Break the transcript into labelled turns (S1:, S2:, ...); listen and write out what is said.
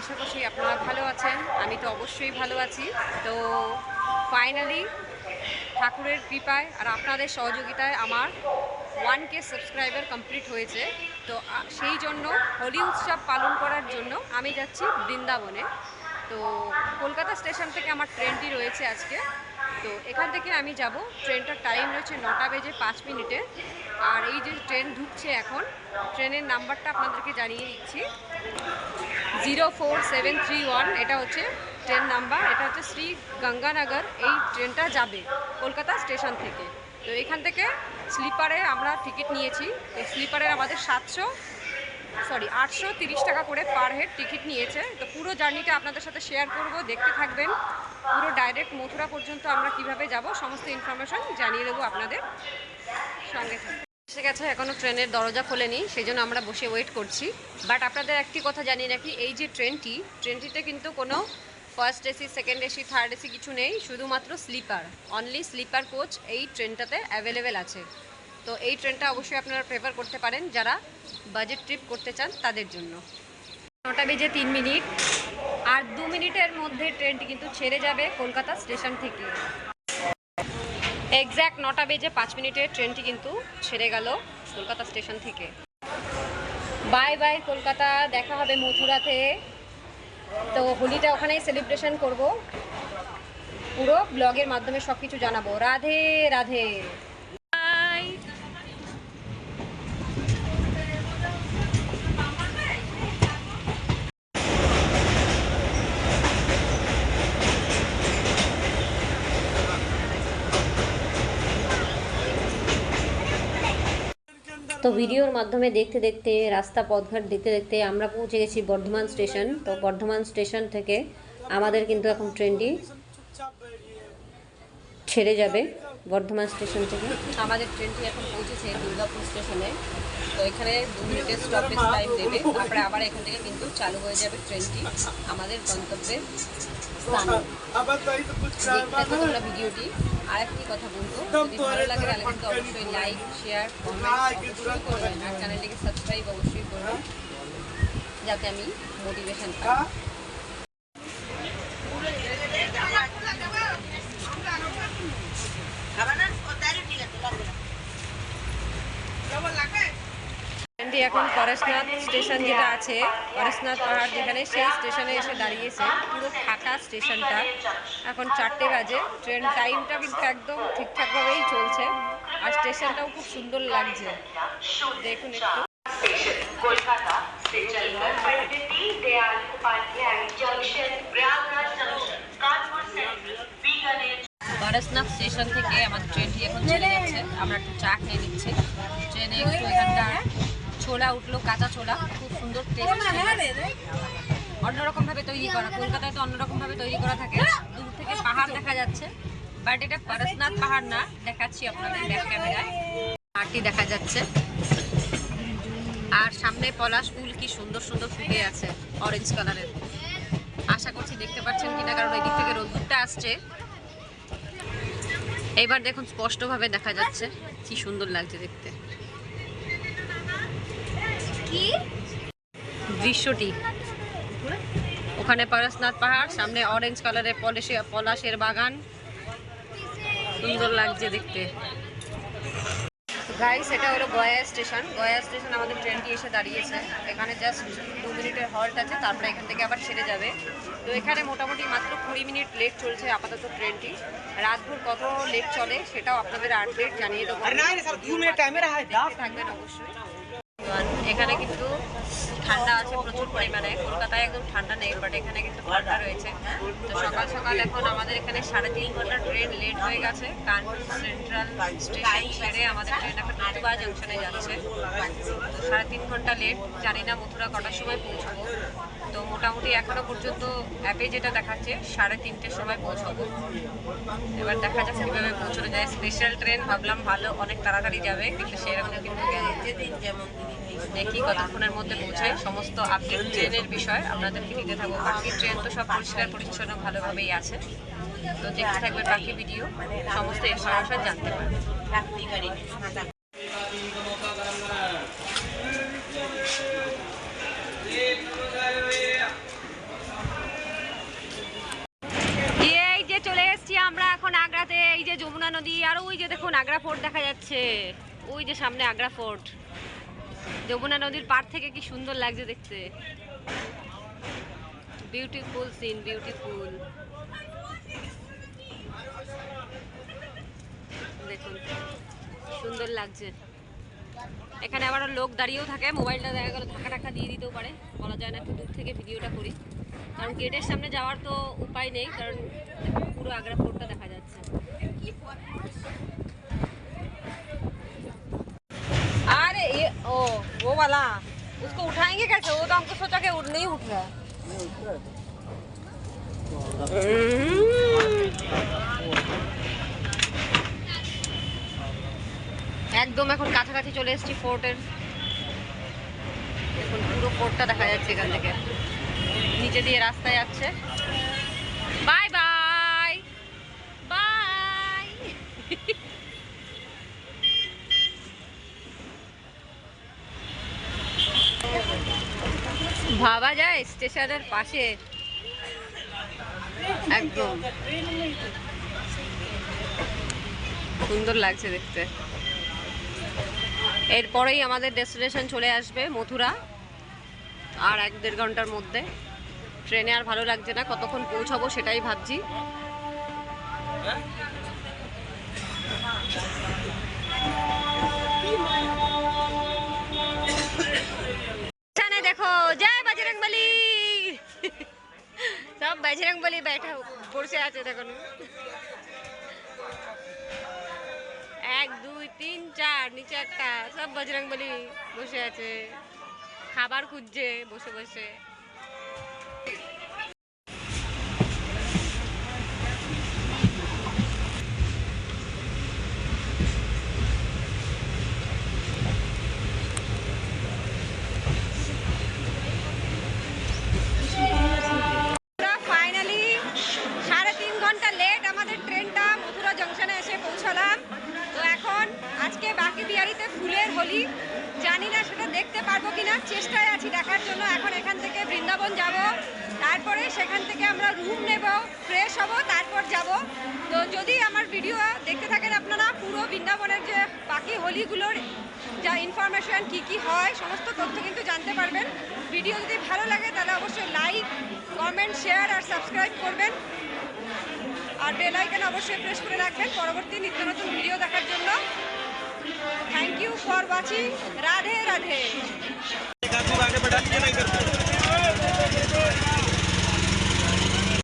S1: আশা করছি আপনারা ভালো আছেন। আমি তো অবশ্যই ভালো আছি। তো ফাইনালি ঠাকুরের কৃপায় আর আপনাদের সহযোগিতায় আমার ওয়ান কে সাবস্ক্রাইবার কমপ্লিট হয়েছে। তো সেই জন্য হোলি উৎসব পালন করার জন্য আমি যাচ্ছি বৃন্দাবনে। তো, কলকাতা স্টেশন থেকে আমার ট্রেনটি রয়েছে আজকে। তো এখান থেকে আমি যাব। ট্রেনটার টাইম রয়েছে নটা বেজে পাঁচ মিনিটে। আর এই যে ট্রেন ঢুকছে এখন, ট্রেনের নাম্বারটা আপনাদেরকে জানিয়ে দিচ্ছি। Zero four seven three one, এটা হচ্ছে ট্রেন নাম্বার। এটা হচ্ছে শ্রী গঙ্গানগর। এই ট্রেনটা যাবে কলকাতা স্টেশন থেকে। তো এখান থেকে স্লিপারে আমরা টিকিট নিয়েছি। তো স্লিপারের আমাদের সাতশো, সরি, আটশো টাকা করে পার হেড টিকিট নিয়েছে। তো পুরো জার্নিটা আপনাদের সাথে শেয়ার করব। দেখতে থাকবেন। পুরো ডাইরেক্ট মথুরা পর্যন্ত আমরা কীভাবে যাব সমস্ত ইনফরমেশন জানিয়ে দেবো আপনাদের সঙ্গে থাকবে এসে গেছে এখনও ট্রেনের দরজা খোলেনি সেই জন্য আমরা বসে ওয়েট করছি। বাট আপনাদের একটি কথা জানি নাকি এই যে ট্রেনটি, ট্রেনটিতে কিন্তু কোনো first AC second AC third AC কিছু নেই, শুধুমাত্র স্লিপার অনলি স্লিপার কোচ এই ট্রেনটাতে অ্যাভেলেবেল আছে। তো এই ট্রেনটা অবশ্যই আপনারা প্রেফার করতে পারেন যারা বাজেট ট্রিপ করতে চান তাদের জন্য। নটা বেজে তিন মিনিট। আর দু মিনিটের মধ্যে ট্রেনটি কিন্তু ছেড়ে যাবে কলকাতা স্টেশন থেকে। এক্স্যাক্ট নটা বেজে পাঁচ মিনিটে ট্রেনটি কিন্তু ছেড়ে গেল কলকাতা স্টেশন থেকে। বাই বাই কলকাতা, দেখা হবে মথুরাতে। তো হোলিটা ওখানেই সেলিব্রেশন করব। পুরো ব্লগের মাধ্যমে সব কিছু জানাব। রাধে রাধে। তো ভিডিওর মাধ্যমে দেখতে দেখতে রাস্তা পথঘাট দেখতে দেখতে আমরা পৌঁছে গেছি বর্ধমান স্টেশন। তো বর্ধমান স্টেশন থেকে আমাদের কিন্তু এখন ট্রেনটি ছেড়ে যাবে বর্ধমান স্টেশন থেকে। আমাদের ট্রেনটি এখন পৌঁছেছে দুর্গাপুর স্টেশনে। তো এখানে দু মিনিটের স্টপেজ টাইম দেবে। তারপরে আবার এখান থেকে কিন্তু চালু হয়ে যাবে ট্রেনটি। আমাদের গন্তব্যের স্থানে। দেখতে তোমরা ভিডিওটি। আর একটি কথা বলব। যদি ভালো লাগে তাহলে কিন্তু অবশ্যই লাইক শেয়ার কমেন্ট অবশ্যই করবেন। আর চ্যানেলটিকে সাবস্ক্রাইব অবশ্যই করবেন। যাতে আমি মোটিভেশন পাই ট্রেনটি এখন পরেশনাথ স্টেশন যেটা আছে পরেশনাথ পাহাড় যেখানে সেই স্টেশনে এসে দাঁড়িয়েছে। পুরো ফাঁকা স্টেশনটা। এখন চারটে বাজে। ট্রেন টাইমটা কিন্তু একদম ঠিকঠাকভাবেই চলছে। আর স্টেশনটাও খুব সুন্দর লাগছে। দেখুন একটু। কলকাতা স্টেশন থেকে আমাদের ট্রেনটি এখন চলে যাচ্ছে আমরা একটু চা খেয়ে নিচ্ছি। ট্রেনে একটু এখানটা ছোলা উঠল কাঁচা ছোলা খুব সুন্দর টেস্ট অন্যরকম ভাবে তৈরি করা কলকাতায় তো অন্যরকম ভাবে তৈরি করা থাকে। দূর থেকে পাহাড় দেখা যাচ্ছে বাট এটা পরেশনাথ পাহাড় না দেখাচ্ছি আপনাদের ব্যাক ক্যামেরায় পাহাড়টি দেখা যাচ্ছে। আর সামনে পলাশ ফুল কি সুন্দর সুন্দর ফুটে আছে অরেঞ্জ কালারের আশা করছি দেখতে পাচ্ছেন কিনা কারণ এই দিক থেকে রোদ্দুরটা আসছে। এবার দেখুন স্পষ্টভাবে দেখা যাচ্ছে কি সুন্দর লাগছে দেখতে। দৃশ্যটি। ওখানে পরেশনাথ পাহাড় সামনে অরেঞ্জ কালারের পলাশে পলাশের বাগান। সুন্দর লাগছে দেখতে। গাইস এটা হলো গয়া স্টেশন। গয়া স্টেশন আমাদের ট্রেনটি এসে দাঁড়িয়েছে। এখানে জাস্ট দু মিনিটের হল্ট আছে তারপরে এখান থেকে আবার ছেড়ে যাবে। তো এখানে মোটামুটি মাত্র কুড়ি মিনিট লেট চলছে আপাতত ট্রেনটি রাতভর কত লেট চলে সেটাও আপনাদের আপডেট জানিয়ে দেবো। থাকবেন অবশ্যই। এখানে কিন্তু ঠান্ডা আছে প্রচুর পরিমাণে। কলকাতায় একদম ঠান্ডা নেই বাট এখানে কিন্তু ঠান্ডা রয়েছে। তো সকাল সকাল এখন আমাদের এখানে সাড়ে তিন ঘণ্টা ট্রেন লেট হয়ে গেছে। কানপুর সেন্ট্রাল স্টেশন ছেড়ে আমাদের ট্রেন এখন মথুরা জংশনে যাচ্ছে। তো সাড়ে তিন ঘণ্টা লেট জানি না মথুরা কটার সময় পৌঁছবো। তো মোটামুটি এখনও পর্যন্ত অ্যাপে যেটা দেখাচ্ছে, সাড়ে তিনটের সময় পৌঁছবো। এবার দেখা যাক কীভাবে পৌঁছানো যায়। স্পেশাল ট্রেন ভাবলাম ভালো, অনেক তাড়াতাড়ি যাবে, কিন্তু সেরকম কিন্তু গেল দেখি কতক্ষণের মধ্যে পৌঁছাই। সমস্ত আপডেট ট্রেনের বিষয় আপনাদেরকে দিতে থাকব। বাকি ট্রেন তো সব পরিষ্কার, পরিচ্ছন্ন ভালোভাবেই আছে। তো দেখতে থাকবে বাকি ভিডিও সমস্ত ইনফরমেশন জানতে পারবে চলে এসেছি আমরা এখন আগ্রাতে। এই যে যমুনা নদী, আর ওই যে দেখুন, আগ্রা ফোর্ট দেখা যাচ্ছে। ওই যে সামনে আগ্রা ফোর্ট। যমুনা নদীর পার থেকে কি সুন্দর লাগছে দেখতে? বিউটিফুল সিন বিউটিফুল দেখুন, সুন্দর লাগছে। এখানে আবার লোক দাঁড়িয়েও থাকে, মোবাইলটা দেখা গেল, ধাক্কা ঢাকা দিয়ে দিতেও পারে। বলা যায় না একটু দূর থেকে ভিডিওটা করি। কারণ গেটের সামনে যাওয়ার তো উপায় নেই, কারণ পুরো আগ্রা ফোর্টটা দেখা যাচ্ছে। वो वाला उसको उठाएंगे कैसे वो तो हमको सोचा कि उठ नहीं उठ रहा है একদম এখন কাছাকাছি চলে এসেছি ফোর্টের এখন পুরো ফোর্টটা দেখা যাচ্ছে এখান থেকে নিচে দিয়ে রাস্তায় যাচ্ছে বাই বাই বাই ভাবা যায় স্টেশনের পাশে। একদম। সুন্দর লাগছে দেখতে। এরপরেই আমাদের ডেস্টিনেশন চলে আসবে মথুরা। আর এক দেড় ঘণ্টার মধ্যে। ট্রেনে আর ভালো লাগছে না, কতক্ষণ পৌঁছাবো সেটাই ভাবছি। এখানে দেখো जय बजरंग बली। सब बजरंग बली बैठा বসে আছে দেখুন এক দুই তিন চার নিচে একটা সব বজরং বলি বসে আছে খাবার খুঁজছে বসে বসে আজকে বিহারিতে ফুলের হোলি, জানি না সেটা দেখতে পারব কিনা, চেষ্টায় আছি দেখার জন্য। এখন এখান থেকে বৃন্দাবন যাব, তারপরে সেখান থেকে আমরা রুম নেব ফ্রেশ হব, তারপর যাব। তো যদি আমার ভিডিও দেখতে থাকেন আপনারা, পুরো বৃন্দাবনের যে বাকি হোলিগুলোর যা ইনফরমেশন কি কি হয়, সমস্ত তথ্য কিন্তু জানতে পারবেন। ভিডিও যদি ভালো লাগে, তাহলে অবশ্যই লাইক কমেন্ট শেয়ার আর সাবস্ক্রাইব করবেন। আর বেল আইকন অবশ্যই প্রেস করে রাখবেন, পরবর্তী নিত্য নতুন ভিডিও দেখার জন্য। Thank you for watching Radhe Radhe